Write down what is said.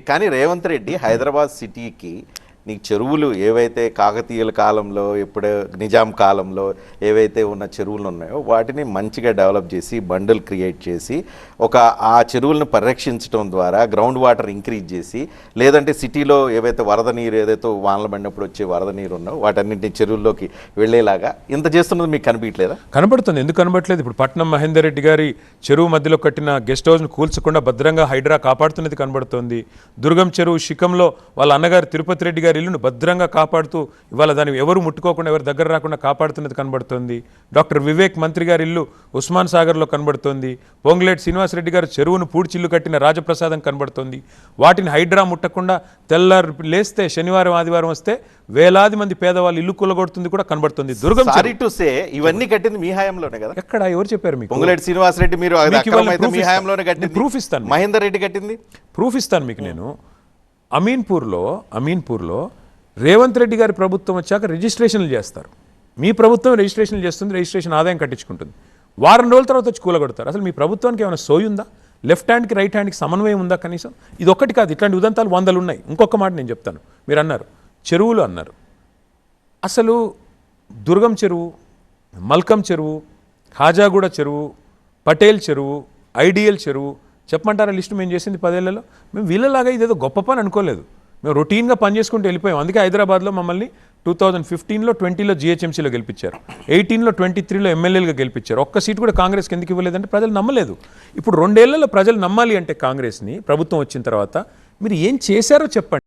కానీ రేవంత్ రెడ్డి హైదరాబాద్ సిటీకి నీకు చెరువులు ఏవైతే కాకతీయుల కాలంలో ఎప్పుడో నిజాం కాలంలో ఏవైతే ఉన్న చెరువులు ఉన్నాయో వాటిని మంచిగా డెవలప్ చేసి బండలు క్రియేట్ చేసి ఒక ఆ చెరువులను పరిరక్షించడం ద్వారా గ్రౌండ్ వాటర్ ఇంక్రీజ్ చేసి లేదంటే సిటీలో ఏవైతే వరద నీరు ఏదైతే వానలు పడినప్పుడు వచ్చే వరద నీరు ఉన్నో వాటన్నింటినీ చెరువుల్లోకి వెళ్ళేలాగా. ఇంత చేస్తున్నది మీకు కనిపించలేదా కనబడుతుంది. ఎందుకు కనబడట్లేదు? ఇప్పుడు పట్నం మహేందర్ రెడ్డి గారి చెరువు మధ్యలో కట్టిన గెస్ట్ హౌస్ను కూల్చకుండా భద్రంగా హైడ్రా కాపాడుతున్నది కనబడుతోంది. దుర్గం చెరువు శిఖంలో వాళ్ళ అన్నగారు తిరుపతి రెడ్డి గారు ఇల్లును భద్రంగా కాపాడుతూ ఇవాళ దాన్ని ఎవరు ముట్టుకోకుండా ఎవరు దగ్గర రాకుండా కాపాడుతున్నది కనబడుతోంది. డాక్టర్ వివేక్ మంత్రి గారి ఇల్లు ఉస్మాన్ సాగర్లో కనబడుతోంది. పొంగులేటి శ్రీనివాసరెడ్డి గారు చెరువును పూడ్చిల్లు కట్టిన రాజప్రసాదం కనబడుతోంది. వాటిని హైడ్రా ముట్టకుండా తెల్లారు లేస్తే శనివారం ఆదివారం వస్తే వేలాది మంది పేదవాళ్ళు ఇల్లు కూలగొడుతుంది కూడా కనబడుతుంది. దుర్గం చెరువు. సారీ టు సే ఇవన్నీ కట్టింది మీ హయాంలోనే కదా? ఎక్కడ? ఎవరు చెప్పారు మీకు? పొంగులేటి శ్రీనివాసరెడ్డి మీరు మీ. హయాంలోనే కట్టింది. proof ఇస్తాను. మహేందర్ రెడ్డి కట్టింది? ప్రూఫ్ ఇస్తాను మీకు నేను. అమీన్పూర్లో అమీన్పూర్లో రేవంత్ రెడ్డి గారి ప్రభుత్వం వచ్చాక రిజిస్ట్రేషన్లు చేస్తారు. మీ ప్రభుత్వం రిజిస్ట్రేషన్లు చేస్తుంది రిజిస్ట్రేషన్ ఆదాయం కట్టించుకుంటుంది. వారం రోజుల తర్వాత వచ్చి కూలగొడతారు. అసలు మీ ప్రభుత్వానికి ఏమైనా సోయి ఉందా? లెఫ్ట్ హ్యాండ్కి రైట్ హ్యాండ్కి సమన్వయం ఉందా కనీసం? ఇది ఒక్కటి కాదు ఇట్లాంటి ఉదంతాలు వందలు ఉన్నాయి ఇంకొక మాట నేను చెప్తాను. మీరు అన్నారు చెరువులు అన్నారు. అసలు దుర్గం చెరువు మల్కం చెరువు ఖాజాగూడ చెరువు పటేల్ చెరువు ఐడియల్ చెరువు చెప్పమంటారా లిస్టు మేము చేసింది పదేళ్ళలో? మేము వీళ్ళలాగా ఇదేదో గొప్ప పని అనుకోలేదు. మేము రొటీన్గా పని చేసుకుంటూ వెళ్ళిపోయాం. అందుకే హైదరాబాద్లో మమ్మల్ని టూ థౌజండ్ ఫిఫ్టీన్లో ట్వంటీలో జిహెచ్ఎంసీలో గెలిపించారు. ఎయిటీన్లో ట్వంటీ త్రీలో ఎమ్మెల్యేలుగా గెలిపించారు. ఒక్క సీట్ కూడా కాంగ్రెస్ ఎందుకు ఇవ్వలేదంటే ప్రజలు నమ్మలేదు. ఇప్పుడు రెండేళ్ళలో ప్రజలు నమ్మాలి అంటే కాంగ్రెస్ని ప్రభుత్వం వచ్చిన తర్వాత మీరు ఏం చేశారో చెప్పండి.